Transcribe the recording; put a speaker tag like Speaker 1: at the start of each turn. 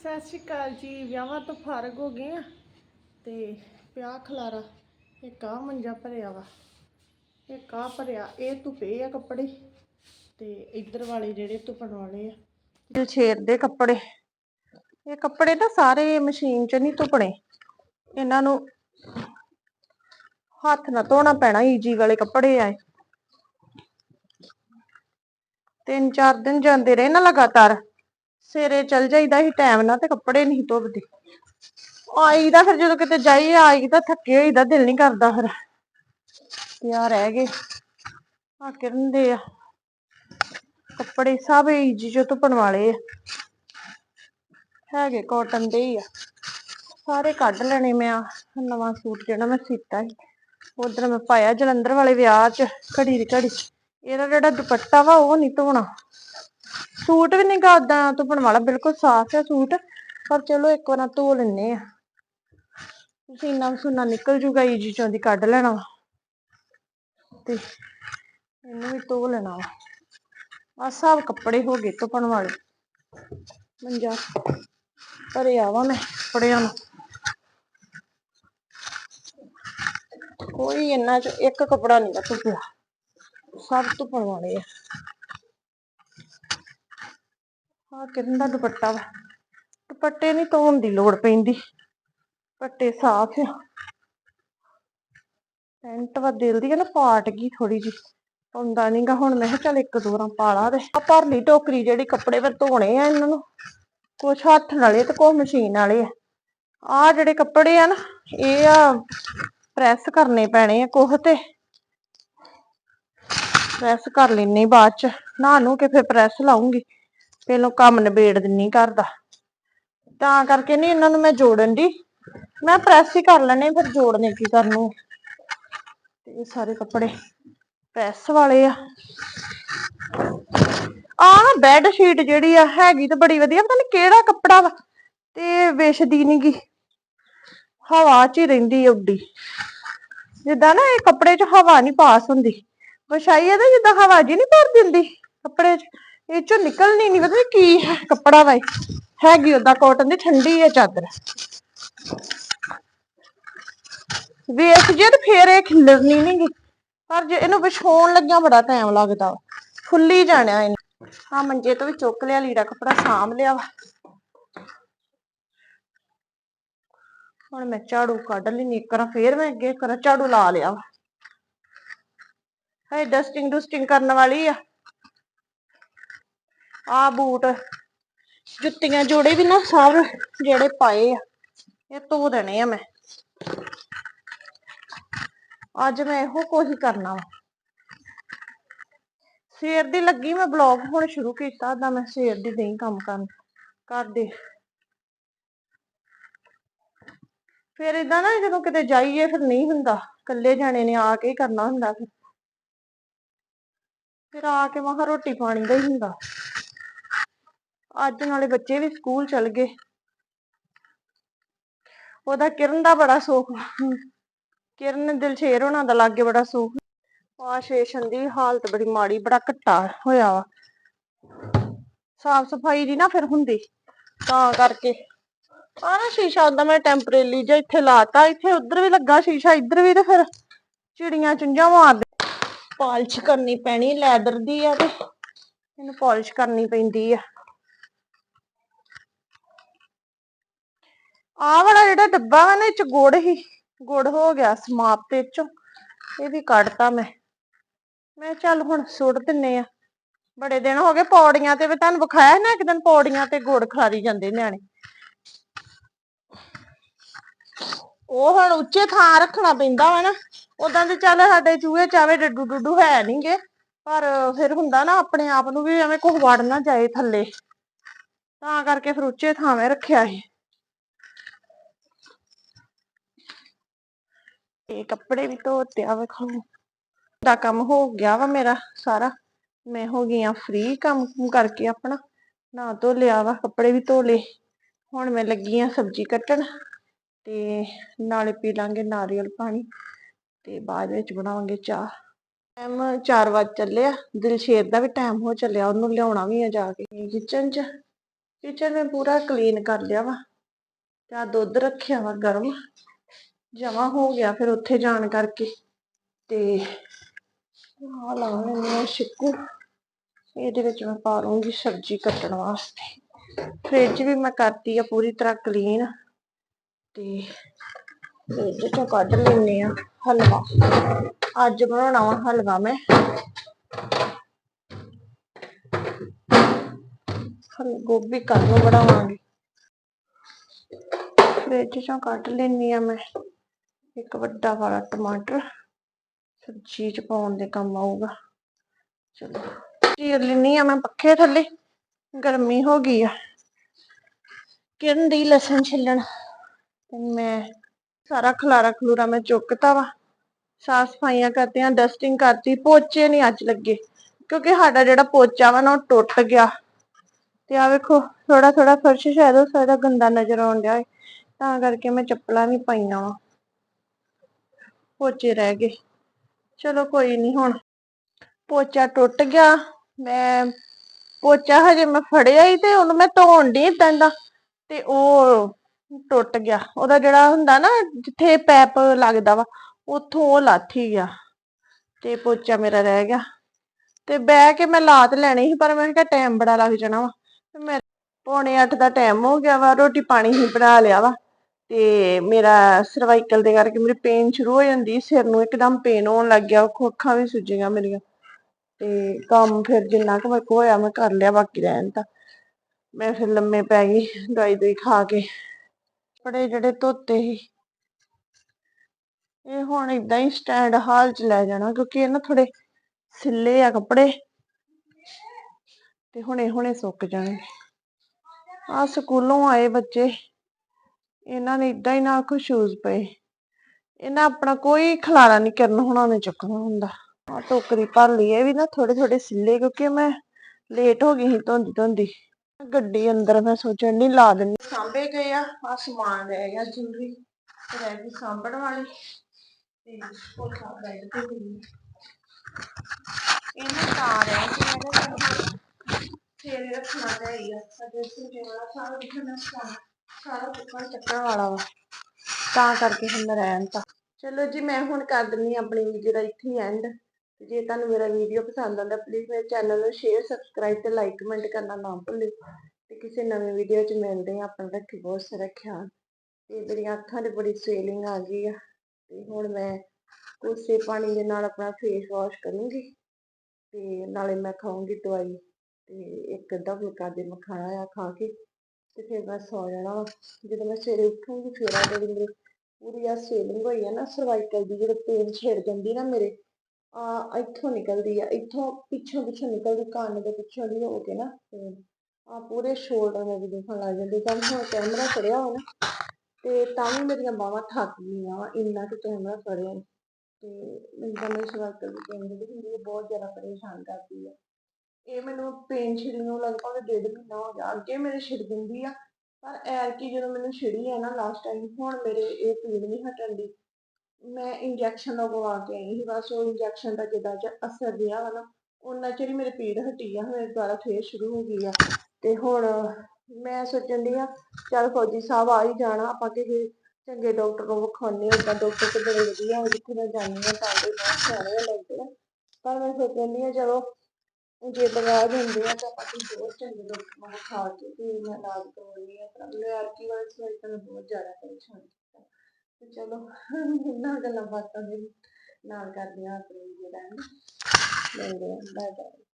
Speaker 1: ਸਤਿ ਸ਼੍ਰੀ ਅਕਾਲ ਜੀ, ਵਿਆਹਾਂ ਤੋਂ ਫਾਰਗ ਹੋ ਗਏ ਆ ਤੇ ਪਿਆ ਖਲਾਰਾ, ਇੱਕ ਆਹ ਮੰਜਾ ਭਰਿਆ ਵਾ, ਇੱਕ ਆਹ ਭਰਿਆ, ਇਹ ਧੁਪੇ ਆ ਕੱਪੜੇ ਤੇ ਇੱਧਰ ਵਾਲੇ ਜਿਹੜੇ ਧੁੱਪਣ ਵਾਲੇ ਆ। ਦਿਲਸ਼ੇਰ ਦੇ ਕੱਪੜੇ। ਇਹ ਕੱਪੜੇ ਤਾਂ ਸਾਰੇ ਮਸ਼ੀਨ 'ਚ ਨਹੀਂ ਧੁੱਪਣੇ। ਇਹਨਾਂ ਨੂੰ ਹੱਥ ਨਾਲ ਧੋਣਾ ਪੈਣਾ, ਈਜੀ ਵਾਲੇ ਕੱਪੜੇ ਆ ਤਿੰਨ ਚਾਰ ਦਿਨ ਜਾਂਦੇ ਰਹੇ ਨਾ ਲਗਾਤਾਰ। ਸਵੇਰੇ ਚਲ ਜਾਈਦਾ ਸੀ ਟਾਈਮ ਨਾਲ ਤੇ ਕੱਪੜੇ ਨਹੀਂ ਧੁੱਪਦੇ ਆਈਦਾ ਫਿਰ ਜਦੋਂ ਕਿਤੇ ਜਾਈਏ ਆਈਦਾ ਥੱਕੇ ਹੋਈਦਾ, ਦਿਲ ਨਹੀਂ ਕਰਦਾ ਫਿਰ। ਤੇ ਰਹਿ ਗਏ। ਆ ਕਿਰਨ ਦੇ ਆ। ਕੱਪੜੇ ਸਭ ਈਜੀ ਚੋਂ ਧੁੱਪਣ ਵਾਲੇ ਆ। ਹੈਗੇ ਕਾਟਨ ਦੇ ਹੀ ਆ। ਸਾਰੇ ਕੱਢ ਲੈਣੇ ਮੈਂ ਆ ਨਵਾਂ ਸੂਟ ਜਿਹੜਾ ਮੈਂ ਸੀਤਾ ਸੀ। ਉਧਰ ਮੈਂ ਪਾਇਆ ਜਲੰਧਰ ਵਾਲੇ ਵਿਆਹ 'ਚ ਘੜੀ ਦੀ ਘੜੀ। ਇਹਦਾ ਜਿਹੜਾ ਦੁਪੱਟਾ ਵਾ ਉਹ ਨਹੀਂ ਧੋਣਾ। ਸੂਟ ਵੀ ਨਹੀਂ ਗਾ ਓਦਾਂ ਧੁੱਪਣ ਵਾਲਾ, ਬਿਲਕੁਲ ਸਾਫ਼ ਹੈ ਸੂਟ, ਪਰ ਚਲੋ ਇੱਕ ਵਾਰ ਧੋ ਲੈਨੇ ਆ। ਪਸੀਨਾ ਸੁਨਾ ਨਿਕਲ ਜੂਗਾ ਈਜੀ ਚੋਂ ਦੀ ਕੱਢ ਲੈਣਾ ਵਾ। ਤੇ ਇਹਨੂੰ ਵੀ ਧੋ ਲੈਣਾ ਵਾ। ਆ ਸਭ ਕੱਪੜੇ ਹੋ ਗਏ ਧੁੱਪਣ ਵਾਲੇ। ਮੰਜਾ ਭਰਿਆ ਆਵਾ ਮੈਂ ਕੱਪੜਿਆਂ ਨੂੰ। ਕੋਈ ਇਹਨਾਂ ਚ ਇੱਕ ਕੱਪੜਾ ਨਹੀਂ ਗਾ ਧੁੱਪਿਆ। ਸਭ ਧੁੱਪਣ ਵਾਲੇ ਆ। ਆ ਕਿਰਨ ਦੁਪੱਟਾ ਵਾ। ਦੁਪੱਟੇ ਨਹੀਂ ਧੋਣ ਦੀ ਲੋੜ ਪੈਂਦੀ। ਪੱਟੇ ਸਾਫ਼ ਆ। ਪੈਂਟ ਵਾ ਦਿਲ ਦੀ ਆ ਨਾ, ਪਾਟ ਗਈ ਥੋੜੀ ਜੀ ਪਾਉਂਦਾ ਨਹੀਂਗਾ ਹੁਣ, ਮੈਂ ਕਿਹਾ ਚੱਲ ਇੱਕ ਦੋ ਪਾਲਾ ਪਾ ਤੇ। ਆ ਭਰ ਲਈ ਟੋਕਰੀ ਜਿਹੜੀ ਕੱਪੜੇ ਫਿਰ ਧੋਣੇ ਆ ਇਹਨਾਂ ਨੂੰ, ਕੁਛ ਹੱਥ ਨਾਲੇ ਤੇ ਕੁਛ ਮਸ਼ੀਨ ਵਾਲੇ ਆ। ਆ ਜਿਹੜੇ ਕੱਪੜੇ ਆ ਨਾ, ਇਹ ਆ ਪ੍ਰੈਸ ਕਰਨੇ ਪੈਣੇ ਆ ਕੁਛ ਤੇ। ਪ੍ਰੈਸ ਕਰ ਲੈਣੀ ਬਾਅਦ ਚ। ਨਹਾ ਨੂੰ ਕੇ ਫਿਰ ਪ੍ਰੈਸ ਲਾਉਂਗੀ ਪਹਿਲੋਂ ਕੰਮ ਨਿਬੇੜ ਦਿੰਨੀ ਘਰ ਦਾ ਤਾਂ ਕਰਕੇ ਨਹੀਂ ਇਹਨਾਂ ਨੂੰ ਮੈਂ ਜੋੜਨ ਦੀ ਮੈਂ ਪ੍ਰੈਸ ਹੀ ਕਰ ਲੈਣੇ, ਫਿਰ ਜੋੜਨੇ ਕੀ ਕਰਨੂ ਤੇ ਇਹ ਸਾਰੇ ਕੱਪੜੇ ਪ੍ਰੈਸ ਵਾਲੇ ਆ। ਆ ਨਾ ਬੈੱਡ ਸ਼ੀਟ ਜਿਹੜੀ ਆ, ਹੈਗੀ ਤਾਂ ਬੜੀ ਵਧੀਆ, ਪਤਾ ਨਹੀਂ ਕਿਹੜਾ ਕੱਪੜਾ ਵਾ, ਤੇ ਵਿਛਦੀ ਨੀ ਗੀ। ਹਵਾ 'ਚ ਹੀ ਰਹਿੰਦੀ ਉੱਡੀ। ਜਿੱਦਾਂ ਨਾ ਇਹ ਕੱਪੜੇ 'ਚ ਹਵਾ ਨਹੀਂ ਪਾਸ ਹੁੰਦੀ। ਵਿਛਾਈ ਇਹਦੇ ਜਿੱਦਾਂ ਹਵਾ ਜੀ ਨਹੀਂ ਭਰ ਦਿੰਦੀ ਕੱਪੜੇ 'ਚ। ਇਹ 'ਚੋਂ ਨਿਕਲਣੀ ਨਹੀਂ ਪਤਾ ਕੀ ਹੈ? ਕੱਪੜਾ ਵਾ ਇਹ। ਹੈਗੀ ਓਦਾਂ ਕਾਟਨ ਦੀ, ਠੰਡੀ ਹੈ ਚਾਦਰ। ਵੇਖ, ਜੇ ਤੇ ਫੇਰ ਇਹ ਖਿਲਰਨੀ ਨੀ ਪਰ ਜੇ ਇਹਨੂੰ ਵਿਛਾਉਣ ਲੱਗਿਆ ਬੜਾ ਟਾਈਮ ਲੱਗਦਾ ਵਾ। ਫੁੱਲੀ ਜਾਣਿਆ ਇਹਨੂੰ। ਹਾਂ ਮੰਜੇ ਤੋਂ ਵੀ ਚੁੱਕ ਲਿਆ, ਲੀੜਾ ਕੱਪੜਾ ਸਾਂਭ ਲਿਆ ਵਾ। ਹੁਣ ਮੈਂ ਝਾੜੂ ਕੱਢ ਲਈ ਇੱਕ ਵਾਰ ਫੇਰ ਮੈਂ ਅੱਗੇ ਕਰਾਂ ਝਾੜੂ ਲਾ ਲਿਆ ਵਾ। ਹੈ ਡਸਟਿੰਗ ਡਸਟਿੰਗ ਕਰਨ ਵਾਲੀ ਆ। ਆ ਬੂਟ, ਜੁੱਤੀਆਂ ਜੋੜੇ ਵੀ ਨਾ ਸਭ ਜਿਹੜੇ ਪਾਏ ਆ, ਇਹ ਧੋ ਦੇਣੇ ਆ ਮੈਂ। ਅੱਜ ਮੈਂ ਇਹੋ ਕੋਈ ਕਰਨਾ ਵਾ। ਸਵੇਰ ਦੀ ਲੱਗੀ ਮੈਂ ਬਲੌਗ ਹੁਣ ਸ਼ੁਰੂ ਕੀਤਾ, ਤਾਂ ਮੈਂ ਸਵੇਰ ਦੀ ਨਹੀਂ ਕੰਮ ਕਰਨ ਕਰਦੇ ਫਿਰ ਇਦਾਂ ਨਾ ਜਦੋਂ ਕਿਤੇ ਜਾਈਏ ਫਿਰ ਨਹੀਂ ਹੁੰਦਾ, ਇਕੱਲੇ ਜਾਣੇ ਨੇ ਆ ਕੇ ਕਰਨਾ ਹੁੰਦਾ ਫਿਰ। ਫਿਰ ਆ ਕੇ ਮਹਾ ਰੋਟੀ ਪਾਣੀ ਦਾ ਹੀ ਹੁੰਦਾ। ਅੱਜ ਨਾਲੇ ਬੱਚੇ ਵੀ ਸਕੂਲ ਚਲ ਗਏ। ਉਹਦਾ ਕਿਰਨ ਦਾ ਬੜਾ ਸੁੱਖ। ਕਿਰਨ ਦਿਲਸ਼ੇਰ ਹੋਣਾ ਦਾ ਲਾਗੇ ਬੜਾ ਸੁੱਖ। ਆ ਸ਼ੇਸ਼ਨ ਦੀ ਹਾਲਤ ਬੜੀ ਮਾੜੀ, ਬੜਾ ਘੱਟਾ ਹੋਇਆ ਵਾ। ਸਾਫ਼ ਸਫ਼ਾਈ ਦੀ ਨਾ ਫਿਰ ਹੁੰਦੀ, ਤਾਂ ਕਰਕੇ। ਆ ਨਾ ਸ਼ੀਸ਼ਾ ਉਹਦਾ ਮੈਂ ਟੈਂਪਰੇਰੀ ਜਿਹਾ ਇੱਥੇ ਲਾਤਾ, ਇੱਥੇ ਉਧਰ ਵੀ ਲੱਗਾ ਸ਼ੀਸ਼ਾ, ਇੱਧਰ ਵੀ ਤੇ ਫਿਰ ਚਿੜੀਆਂ ਚੁੰਝਾਂ ਮਾਰਦੇ ਪਾਲਿਸ਼ ਕਰਨੀ ਪੈਣੀ, ਲੈਦਰ ਦੀ ਆ ਤੇ, ਇਹਨੂੰ ਪਾਲਿਸ਼ ਕਰਨੀ ਪੈਂਦੀ ਆ। ਆਹ ਵਾਲਾ ਜਿਹੜਾ ਡੱਬਾ ਵਾ ਨਾ, ਇਹ ਚ ਗੁੜ ਹੀ, ਗੁੜ ਹੋ ਗਿਆ ਸਮਾਪਤ ਇਹ ਚੋਂ ਇਹ ਵੀ ਕੱਢਤਾ ਮੈਂ। ਮੈਂ ਚੱਲ ਹੁਣ ਸੁੱਟ ਦਿੰਨੇ ਆ। ਬੜੇ ਦਿਨ ਹੋ ਗਏ ਪੌੜੀਆਂ ਤੇ ਵੀ ਤੁਹਾਨੂੰ ਵਿਖਾਇਆ ਸੀ ਨਾ ਇੱਕ ਦਿਨ ਪੌੜੀਆਂ ਤੇ ਗੁੜ ਖਾਰੀ ਜਾਂਦੇ ਨਿਆਣੇ। ਉਹ ਹੁਣ ਉੱਚੇ ਥਾਂ ਰੱਖਣਾ ਪੈਂਦਾ ਵਾ ਨਾ। ਉਦਾਂ ਤੇ ਚੱਲ ਸਾਡੇ ਚੂਹੇ ਚਾਵੇ ਡੱਡੂ ਡੁੱਡੂ ਹੈ ਨਹੀਂਗੇ ਪਰ ਫਿਰ ਹੁੰਦਾ ਨਾ ਆਪਣੇ ਆਪ ਨੂੰ ਵੀ ਐਵੇਂ ਕੁਝ ਵੜ ਨਾ ਜਾਏ ਥੱਲੇ। ਤਾਂ ਕਰਕੇ ਫਿਰ ਉੱਚੇ ਥਾਂ ਥਾਵੇਂ ਰੱਖਿਆ ਸੀ। ਤੇ ਕੱਪੜੇ ਵੀ ਧੋਤੇ ਆ, ਵੇਖੋ। ਦਾ ਕੰਮ ਹੋ ਗਿਆ ਵਾ ਮੇਰਾ ਸਾਰਾ। ਮੈਂ ਹੋ ਗਈ ਆ ਫ੍ਰੀ ਕੰਮ ਕਰਕੇ ਆਪਣਾ, ਨਾ ਧੋ ਲਿਆ ਵਾ, ਕੱਪੜੇ ਵੀ ਧੋ ਲਏ ਹੁਣ ਮੈਂ ਲੱਗੀ ਆ ਸਬਜ਼ੀ ਕੱਟਣ ਤੇ ਨਾਲੇ ਪੀ ਲਾਂਗੇ ਨਾਰੀਅਲ ਪਾਣੀ ਤੇ ਬਾਅਦ ਵਿੱਚ ਬਣਾਵਾਂਗੇ ਚਾਹ। ਟਾਈਮ 4 ਵਜੇ ਚੱਲਿਆ ਦਿਲਸ਼ੇਰ ਦਾ ਵੀ ਟਾਈਮ ਹੋ ਚੱਲਿਆ, ਉਹਨੂੰ ਲਿਆਉਣਾ ਵੀ ਆ ਜਾ ਕੇ ਕਿਚਨ 'ਚ। ਕਿਚਨ ਮੈਂ ਪੂਰਾ ਕਲੀਨ ਕਰ ਲਿਆ ਵਾ। ਤੇ ਦੁੱਧ ਰੱਖਿਆ ਵਾ ਗਰਮ। ਜਮਾ ਹੋ ਗਿਆ ਫਿਰ ਉੱਥੇ ਜਾਣ ਕਰਕੇ। ਤੇ ਆ ਲਾ ਲੈਂਦੀ ਹਾਂ ਛਿੱਕੂ ਇਹਦੇ ਵਿੱਚ ਮੈਂ ਪਾ ਲੂੰਗੀ ਸਬਜ਼ੀ ਕੱਟਣ ਵਾਸਤੇ। ਫ੍ਰਿਜ ਵੀ ਮੈਂ ਕਰਤੀ ਆ ਪੂਰੀ ਤਰ੍ਹਾਂ ਕਲੀਨ ਤੇ ਫ੍ਰਿਜ ਚੋਂ ਕੱਢ ਲੈਂਦੇ ਆ ਹਲਵਾ। ਅੱਜ ਬਣਾਉਣਾ ਵਾ ਹਲਵਾ ਮੈਂ। ਹਲ, ਗੋਭੀ ਕੱਲ ਨੂੰ ਬਣਾਵਾਂਗੀ। ਫ੍ਰਿਜ ਚੋਂ ਕੱਢ ਲੈਂਦੀ ਆ ਮੈਂ। ਇੱਕ ਵੱਡਾ ਵਾਲਾ ਟਮਾਟਰ ਸਬਜ਼ੀ ਚ ਪਾਉਣ ਦੇ ਕੰਮ ਆਊਗਾ। ਚਲੋ ਚੀਰ ਲੈਂਦੀ ਆ, ਮੈਂ ਪੱਖੇ ਥੱਲੇ, ਗਰਮੀ ਹੋ ਗਈ ਆ। ਕਿਰਨ ਦੀ ਲਸਣ ਛਿੱਲਣ, ਤੇ ਮੈਂ ਸਾਰਾ ਖਲਾਰਾ ਖਲੂਰਾ ਮੈਂ ਚੁੱਕਤਾ ਵਾ। ਸਾਫ਼ ਸਫਾਈਆਂ ਕਰਤੀਆਂ ਡਸਟਿੰਗ ਕਰਤੀ, ਪੋਚੇ ਨਹੀਂ ਅੱਜ ਲੱਗੇ, ਕਿਉਂਕਿ ਸਾਡਾ ਜਿਹੜਾ ਪੋਚਾ ਵਾ ਨਾ, ਉਹ ਟੁੱਟ ਗਿਆ। ਤੇ ਆ ਵੇਖੋ ਥੋੜਾ ਥੋੜਾ ਫਰਸ਼ ਸ਼ਾਇਦ ਉਹ ਸਾਰਾ ਗੰਦਾ ਨਜ਼ਰ ਆਉਣ ਡਿਆ ਤਾਂ ਕਰਕੇ ਮੈਂ ਚੱਪਲਾਂ ਵੀ ਪਾਈਆਂ ਵਾ। ਪੋਚੇ ਰਹਿ ਗਏ। ਚਲੋ ਕੋਈ ਨਹੀਂ ਹੁਣ ਪੋਚਾ ਟੁੱਟ ਗਿਆ। ਮੈਂ ਪੋਚਾ ਹਜੇ ਮੈਂ ਫੜਿਆ ਹੀ ਤੇ ਉਹਨੂੰ ਮੈਂ ਧੋਣ ਦੀ ਏਦਾਂ ਦਾ ਤੇ ਉਹ ਟੁੱਟ ਗਿਆ। ਉਹਦਾ ਜਿਹੜਾ ਹੁੰਦਾ ਨਾ ਜਿੱਥੇ ਪੈਪ ਲੱਗਦਾ ਵਾ, ਉੱਥੋਂ ਉਹ ਲੱਥ ਹੀ ਗਿਆ ਤੇ ਪੋਚਾ ਮੇਰਾ ਰਹਿ ਗਿਆ। ਤੇ ਬਹਿ ਕੇ ਮੈਂ ਲਾ ਤੇ ਲੈਣੀ ਸੀ, ਪਰ ਮੈਂ ਕਿਹਾ ਟਾਈਮ ਬੜਾ ਲੱਗ ਜਾਣਾ ਵਾ। ਤੇ ਮੈਂ ਪੌਣੇ 8 ਦਾ ਟਾਈਮ ਹੋ ਗਿਆ ਵਾ, ਰੋਟੀ ਪਾਣੀ ਹੀ ਬਣਾ ਲਿਆ ਵਾ। ਤੇ ਮੇਰਾ ਸਰਵਾਈਕਲ ਦੇ ਕਰਕੇ ਮੇਰੀ ਪੇਨ ਸ਼ੁਰੂ ਹੋ ਜਾਂਦੀ, ਸਿਰ ਨੂੰ ਇੱਕਦਮ ਪੇਨ ਹੋਣ ਲੱਗ ਗਿਆ, ਅੱਖਾਂ ਵੀ ਸੁੱਜੀਆਂ ਮੇਰੀਆਂ। ਤੇ ਕੰਮ ਫਿਰ ਜਿੰਨਾ ਕੁ ਮੇਰੇ ਕੋਲ ਹੋਇਆ, ਮੈਂ ਕਰ ਲਿਆ ਬਾਕੀ ਰਹਿਣ ਤਾਂ। ਮੈਂ ਫਿਰ ਲੰਮੇ ਪੈ ਗਈ, ਦਵਾਈ ਦਵਾਈ ਖਾ ਕੇ। ਕੱਪੜੇ ਜਿਹੜੇ ਧੋਤੇ ਸੀ, ਇਹ ਹੁਣ ਇਦਾਂ ਹੀ ਸਟੈਂਡ ਹਾਲ ਚ ਲੈ ਜਾਣਾ, ਕਿਉਂਕਿ ਇਹ ਨਾ ਥੋੜੇ ਸਿੱਲੇ ਆ ਕੱਪੜੇ। ਤੇ ਹੁਣੇ ਹੁਣੇ ਸੁੱਕ ਜਾਣਗੇ। ਆ ਸਕੂਲੋਂ ਆਏ ਬੱਚੇ। ਇਹਨਾਂ ਨੇ ਇਦਾਂ ਹੀ ਨਾ ਕੋ ਸ਼ੂਜ਼ ਪਏ। ਇਹਨਾਂ ਆਪਣਾ ਕੋਈ ਖਲਾਰਾ ਨਹੀਂ ਕਰਨ ਹੁਣਾਂ ਨੇ ਚੁੱਕਣਾ ਹੁੰਦਾ। ਆ ਟੋਕਰੀ ਭਰ ਲਈ, ਇਹ ਵੀ ਨਾ ਥੋੜੇ ਥੋੜੇ ਸਿੱਲੇ, ਕਿਉਂਕਿ ਮੈਂ ਲੇਟ ਹੋ ਗਈ ਸੀ ਧੋਂਦੀ ਧੋਂਦੀ। ਗੱਡੀ ਅੰਦਰ ਮੈਂ ਸੋਚਣ ਨਹੀਂ ਲਾ ਦਿੰਦੀ ਸਾਂਭੇ ਗਏ ਆ ਆ ਸਮਾਨ ਰਹਿ ਗਿਆ ਜੁਲਰੀ ਰਹਿ ਗਈ ਸਾਂਭਣ ਵਾਲੀ। ਤੇ ਉਹ ਖਾ ਬੈਠ ਤੇ ਗਈ ਇਹਨੂੰ ਤਾਂ ਰਹਿ ਕੇ ਮੈਂ ਕਿਹਾ ਫੇਰ ਰੱਖਣਾ ਚਾਹੀਦਾ ਅਜੇ ਸੁਝੇ ਵਾਲਾ ਸਾਰਾ ਰੱਖਣਾ ਸਾਰਾ ਸਾਰਾ ਕੁੱਕਰ ਚੱਕਣ ਵਾਲਾ ਵਾ। ਤਾਂ ਕਰਕੇ ਹੁਣ ਰਹਿਣ ਤਾਂ। ਚਲੋ ਜੀ, ਮੈਂ ਹੁਣ ਕਰ ਦਿੰਨੀ ਆਪਣੀ ਵੀਡੀਓ ਦਾ ਇੱਥੇ ਐਂਡ ਜੇ ਤੁਹਾਨੂੰ ਮੇਰਾ ਵੀਡੀਓ ਪਸੰਦ ਆਉਂਦਾ ਪਲੀਜ਼ ਮੇਰੇ ਚੈਨਲ ਨੂੰ ਸ਼ੇਅਰ ਸਬਸਕ੍ਰਾਈਬ ਤੇ ਲਾਈਕ ਕਮੈਂਟ ਕਰਨਾ ਨਾ ਭੁੱਲਿਓ ਤੇ ਕਿਸੇ ਨਵੀਂ ਵੀਡੀਓ 'ਚ ਮਿਲਦੇ ਆਂ, ਆਪਣਾ ਰੱਖੀ ਬਹੁਤ ਸਾਰਾ ਖਿਆਲ। ਤੇ ਮੇਰੀਆਂ ਅੱਖਾਂ 'ਤੇ ਬੜੀ ਸਵੇਲਿੰਗ ਆ ਗਈ ਆ। ਤੇ ਹੁਣ ਮੈਂ ਕੋਸੇ ਪਾਣੀ ਦੇ ਨਾਲ ਆਪਣਾ ਫੇਸ ਵਾਸ਼ ਕਰੂੰਗੀ। ਤੇ ਨਾਲੇ ਮੈਂ ਖਾਊਂਗੀ ਦਵਾਈ। ਤੇ ਇੱਕ ਅੱਧਾ ਫੁਲਕਾ ਦੇ ਮੈਂ ਖਾਣਾ ਆ, ਖਾ ਕੇ। ਤੇ ਫਿਰ ਮੈਂ ਸੌ ਜਾਣਾ ਵਾ। ਜਦੋਂ ਮੈਂ ਸਵੇਰੇ ਉੱਠੂੰਗੀ, ਫਿਰ ਆ ਜਿਹੜੀ ਮੇਰੀ ਪੂਰੀ ਆ ਸਵੇਲਿੰਗ ਹੋਈ ਆ ਨਾ ਸਰਵਾਈਕਲ ਦੀ ਜਿਹੜੇ ਪੇਨ ਛਿੜ ਜਾਂਦੀ ਨਾ ਮੇਰੇ ਆ ਇੱਥੋਂ ਨਿਕਲਦੀ ਆ। ਇੱਥੋਂ ਪਿੱਛੋਂ ਪਿੱਛੋਂ ਨਿਕਲਦੀ, ਕੰਨ ਦੇ ਪਿੱਛੋਂ ਦੀ ਹੋ ਕੇ ਨਾ, ਤੇ ਆ ਪੂਰੇ ਸ਼ੋਲਡਰ ਮੇਰੇ ਦੁਖਣ ਲੱਗ ਜਾਂਦੇ। ਤਾਂ ਹੁਣ ਕੈਮਰਾ ਫੜਿਆ ਹੋਣਾ, ਤੇ ਤਾਂ ਵੀ ਮੇਰੀਆਂ ਬਾਹਾਂ ਥੱਕ ਗਈਆਂ ਵਾ, ਇੰਨਾ ਕਿ ਕੈਮਰਾ ਫੜਿਆ ਨੀ। ਤੇ ਮੈਨੂੰ ਤਾਂ ਮੇਰੀ ਸਰਵਾਈਕਲ ਦੀ ਪੇਨ ਜਿਹੜੀ ਹੁੰਦੀ ਹੈ ਬਹੁਤ ਜ਼ਿਆਦਾ ਪਰੇਸ਼ਾਨ ਕਰਦੀ ਆ। ਇਹ ਮੈਨੂੰ ਪੇਨ ਛਿੜਨ ਨੂੰ ਲਗਭਗ ਡੇਢ ਮਹੀਨਾ ਹੋ ਗਿਆ, ਅੱਗੇ ਮੇਰੇ ਛਿੜ ਦਿੰਦੀ ਆ, ਪਰ ਐਰਕੀ ਜਦੋਂ ਮੈਨੂੰ ਛਿੜੀ ਆ ਨਾ ਲਾਸਟ ਟਾਈਮ ਹੁਣ ਮੇਰੇ ਇਹ ਪੀੜ ਨਹੀਂ ਹਟਣ ਦੀ। ਮੈਂ ਇੰਜੈਕਸ਼ਨ ਲਗਵਾ ਕੇ ਆਈ ਸੀ, ਬਸ ਉਹ ਇੰਜੈਕਸ਼ਨ ਦਾ ਜਿੱਦਾਂ ਚ ਅਸਰ ਰਿਹਾ ਵਾ ਨਾ ਉਹਨਾਂ ਚਿਰ ਮੇਰੀ ਪੀੜ ਹਟੀ ਆ ਹੁਣ ਦੁਬਾਰਾ ਫੇਰ ਸ਼ੁਰੂ ਹੋ ਗਈ ਆ। ਤੇ ਹੁਣ ਮੈਂ ਸੋਚਣ ਦੀ ਆ, ਚੱਲ ਫੌਜੀ ਸਾਹਿਬ ਆ ਹੀ ਜਾਣਾ, ਆਪਾਂ ਕਿਸੇ ਚੰਗੇ ਡਾਕਟਰ ਨੂੰ ਵਿਖਾਉਂਦੇ ਹਾਂ ਡਾਕਟਰ ਤੇ ਬੜੇ ਵਧੀਆ ਆ ਜਿੱਥੇ ਮੈਂ ਜਾਂਦੀ ਹਾਂ, ਤਾਂ ਦੇ ਬਹੁਤ ਸਿਆਣੇ ਲੱਗਦੇ ਆ। ਪਰ ਮੈਂ ਸੋਚਣ ਦੀ ਆ, ਚਲੋ ਜੇ ਦਵਾ ਹੁੰਦੇ ਆ ਤਾਂ ਆਪਾਂ ਕਿਸੇ ਹੋਰ ਚੰਗੇ ਡਾਕਟਰ ਨੂੰ ਕੇ ਤੇ ਮੈਂ ਇਲਾਜ ਕਰਵਾਉਣੀ ਆ। ਪਰ ਐਰਕੀ ਵਾਲੀ ਸਵਾਈ ਤਾਂ ਬਹੁਤ ਜ਼ਿਆਦਾ ਪਰੇਸ਼ਾਨ ਕੀਤਾ। ਤੇ ਚਲੋ, ਇਹਨਾਂ ਗੱਲਾਂ ਬਾਤਾਂ ਦੇ ਨਾਲ ਕਰਦੇ ਹਾਂ ਆਪਣੇ ਵੀਡੀਓ ਦਾ। ਮਿਲਦੇ ਆ ਬਾਏ ਬਾਏ